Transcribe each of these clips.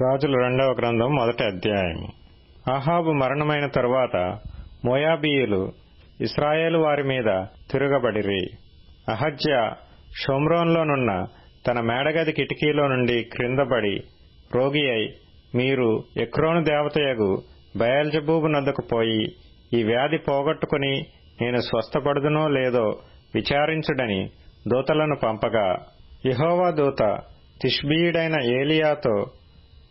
రాజుల రెండవ గ్రంథం మొదటి అధ్యాయం. అహాబు మరణమైన తరువాత మోయాబీయులు ఇస్రాయేలు వారి మీద తిరగబడిరి. అహజ్య షోమ్రోన్లోనున్న తన మేడగది కిటికీలో నుండి క్రిందపడి రోగి అయి మీరు ఎక్రోను దేవతయగు బయల్జబూబు నద్దకు పోయి ఈ వ్యాధి పోగొట్టుకుని నేను స్వస్థపడుదునో లేదో విచారించుడని దూతలను పంపగా యహోవా దూత తిష్బీయుడైన ఏలియాతో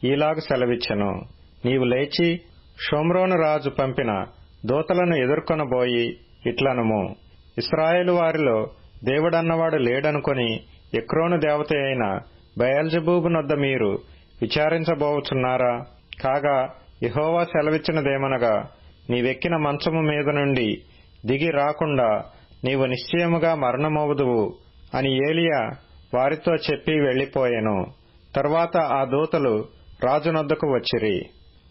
ఈలాగు సెలవిచ్చెను. నీవు లేచి షోమ్రోను రాజు పంపిన దూతలను ఎదుర్కొనబోయి ఇట్లనుము. ఇస్రాయేలు వారిలో దేవుడన్నవాడు లేడనుకొని ఎక్రోను దేవత అయిన బయల్జబూబునొద్ద మీరు విచారించబోచున్నారా? కాగా యహోవా సెలవిచ్చినదేమనగా నీవెక్కిన మంచము మీద నుండి దిగి రాకుండా నీవు నిశ్చయముగా మరణమవుదువు అని ఏలియా వారితో చెప్పి వెళ్ళిపోయెను తర్వాత ఆ దూతలు రాజునొద్దకు వచ్చిరి.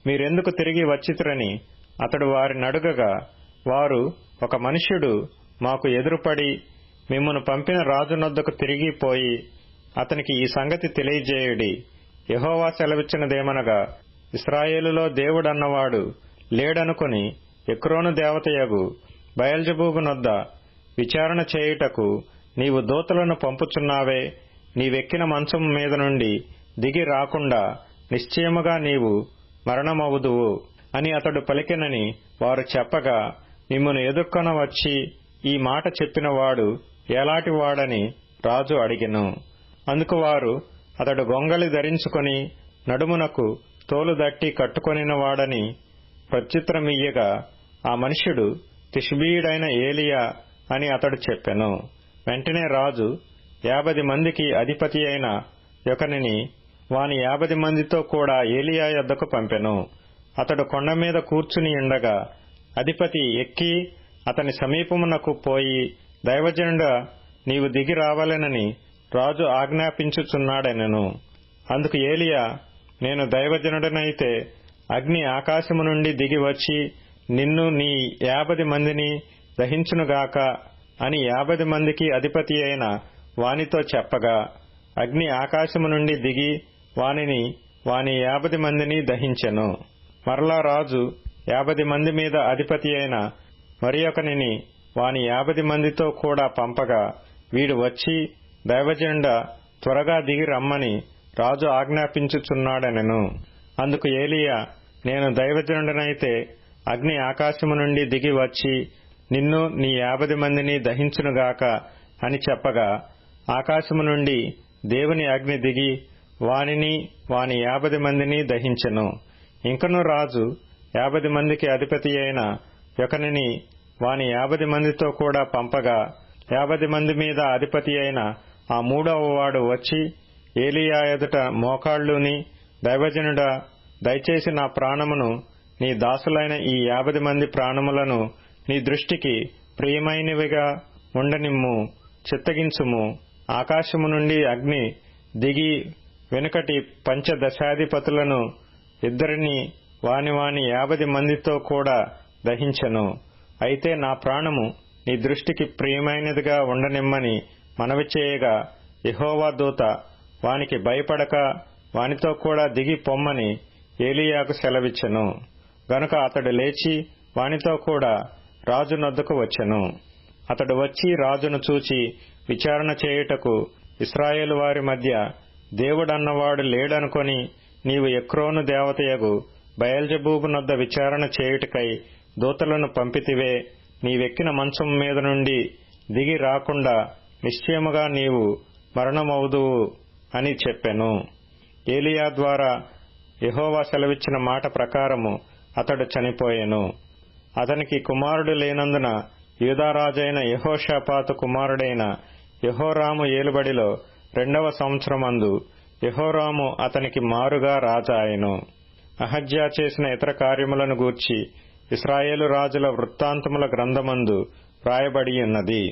మీరెందుకు తిరిగి వచ్చితురని అతడు వారినడుగగా వారు ఒక మనుష్యుడు మాకు ఎదురుపడి మిమ్మను పంపిన రాజునొద్దకు తిరిగి పోయి అతనికి ఈ సంగతి తెలియజేయుడి. యహోవా సెలవిచ్చినదేమనగా ఇస్రాయేలులో దేవుడన్నవాడు లేడనుకుని ఎక్రోను దేవతయగు బయల్జబూబు నొద్ద విచారణ చేయుటకు నీవు దూతలను పంపుచున్నావే నీవెక్కిన మంచం మీద నుండి దిగి రాకుండా నిశ్చయముగా నీవు మరణమవుదువు అని అతడు పలికినని వారు చెప్పగా మిమ్మను ఎదుర్కొన వచ్చి ఈ మాట చెప్పినవాడు ఎలాంటివాడని రాజు అడిగెను. అందుకు వారు అతడు గొంగళి ధరించుకొని నడుమునకు తోలు దట్టి కట్టుకొనినవాడని ప్రత్యుత్తరమియ్యగా ఆ మనుష్యుడు తిష్బీయుడైన ఏలియా అని అతడు చెప్పెను. వెంటనే రాజు యాభది మందికి అధిపతి అయిన యొకనిని వాని యాభది మందితో కూడా ఏలియా యొద్దకు పంపెను. అతడు కొండ మీద కూర్చుని ఉండగా అధిపతి ఎక్కి అతని సమీపమునకు పోయి దైవజనుడ నీవు దిగి రావాలనని రాజు ఆజ్ఞాపించుచున్నాడనెను. అందుకు ఏలియా నేను దైవజనుడనైతే అగ్ని ఆకాశము నుండి దిగి వచ్చి నిన్ను నీ యాభది మందిని దహించునుగాక అని యాభది మందికి అధిపతి అయిన వానితో చెప్పగా అగ్ని ఆకాశము నుండి దిగి వానిని వాని యాభది మందిని దహించెను. మరలా రాజు యాభై మంది మీద అధిపతి అయిన మరి ఒకనిని వాని యాభది మందితో కూడా పంపగా వీడు వచ్చి దైవజెండ త్వరగా దిగి రమ్మని రాజు ఆజ్ఞాపించుచున్నాడనెను. అందుకు ఏలియా నేను దైవజనుడనైతే అగ్ని ఆకాశము నుండి దిగి వచ్చి నిన్ను నీ యాభది మందిని దహించునుగాక అని చెప్పగా ఆకాశము నుండి దేవుని అగ్ని దిగి వానిని వాని యాభై మందిని దహించెను. ఇంకను రాజు యాభది మందికి అధిపతి అయిన యొకనిని వాని యాభది మందితో కూడా పంపగా యాభది మంది మీద అధిపతి అయిన ఆ మూడవ వాడు వచ్చి ఏలియా ఎదుట మోకాళ్ళుని దైవజనుడా దయచేసి నా ప్రాణమును నీ దాసులైన ఈ యాభది మంది ప్రాణములను నీ దృష్టికి ప్రియమైనవిగా ఉండనిమ్ము చిత్తగించుము. ఆకాశము నుండి అగ్ని దిగి వెనుకటి పంచదశాధిపతులను ఇద్దరిని వాని వాని యాభది మందితో కూడా దహించెను. అయితే నా ప్రాణము నీ దృష్టికి ప్రియమైనదిగా ఉండనిమ్మని మనవి చేయగా యహోవా దూత వానికి భయపడక వానితో కూడా దిగి పొమ్మని ఏలియాకు సెలవిచ్చెను. గనుక అతడు లేచి వానితో కూడా రాజు నొద్దకు వచ్చెను. అతడు వచ్చి రాజును చూచి విచారణ చేయుటకు ఇస్రాయేలు వారి మధ్య దేవుడన్నవాడు లేడనుకొని నీవు ఎక్రోను దేవతయగు బయల్జబూబునొద్ద విచారణ చేయుటకై దూతలను పంపితివే నీవెక్కిన మంచం మీద నుండి దిగి రాకుండా నిశ్చయముగా నీవు మరణమవుదువు అని చెప్పెను. ఏలియా ద్వారా యహోవా సెలవిచ్చిన మాట ప్రకారము అతడు చనిపోయెను. అతనికి కుమారుడు లేనందున యూదారాజైన యహోషాపాతు కుమారుడైన యహోరాము ఏలుబడిలో రెండవ సంవత్సరమందు యహోరాము అతనికి మారుగా రాజాయను అహజ్యా చేసిన ఇతర కార్యములను గూర్చి ఇస్రాయేలు రాజుల వృత్తాంతముల గ్రంథమందు రాయబడియున్నది.